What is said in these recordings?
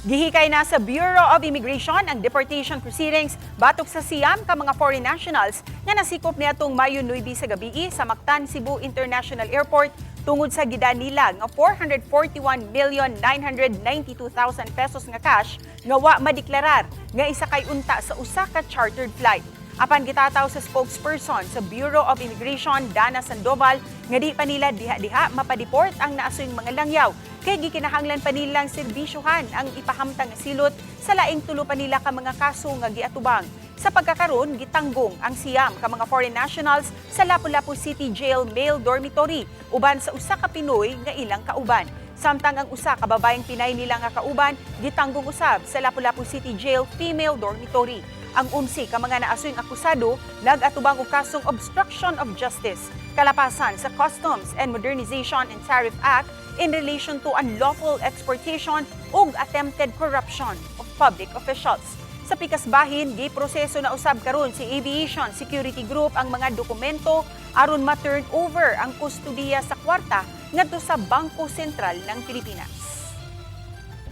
Gihikay na sa Bureau of Immigration ang deportation proceedings batok sa siyam ka mga foreign nationals nga nasikop niadtong Mayo 9 sa gabi sa Mactan, Cebu International Airport tungod sa gida nila nga 441 million 992,000 pesos nga cash nga wa madeklarar nga isa kay unta sa usa ka chartered flight. Apan gitataw sa spokesperson sa Bureau of Immigration, Dana Sandoval, nga di pa nila diha-diha mapadeport ang naasoyng mga langyaw kay gikinahanglan pa nilang serbisyohan ang ipahamtang silot sa laing tulo pa nila ka mga kaso nga giatubang. Sa pagkakaroon, gitanggong ang siyam ka mga foreign nationals sa Lapu-Lapu City Jail Male Dormitory uban sa usa ka Pinoy nga ilang kauban. Samtang ang usa ka babaeng Pinay nila nga kauban gitanggong usab sa Lapu-Lapu City Jail Female Dormitory. Ang umsi ka mga naasoyng akusado nagatubang og kasong obstruction of justice, kalapasan sa Customs and Modernization and Tariff Act in relation to unlawful exportation ug attempted corruption of public officials. Sa pikas bahin, giproseso na usab karon si Aviation Security Group ang mga dokumento aron ma-turn over ang kustudiya sa kwarta ngadto sa Bangko Sentral ng Pilipinas.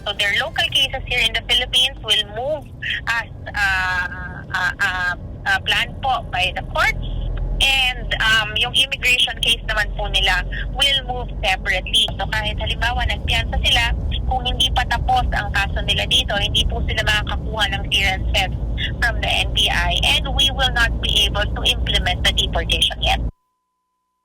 So their local cases here in the Philippines will move as uh, uh, uh, uh, planned po by the courts. And um, yung immigration case naman po nila will move separately. So kahit halimbawa nagpiyansa sila, kung hindi pa tapos ang kaso nila dito, hindi po sila makakakuha ng clearances from the NBI and we will not be able to implement the deportation yet.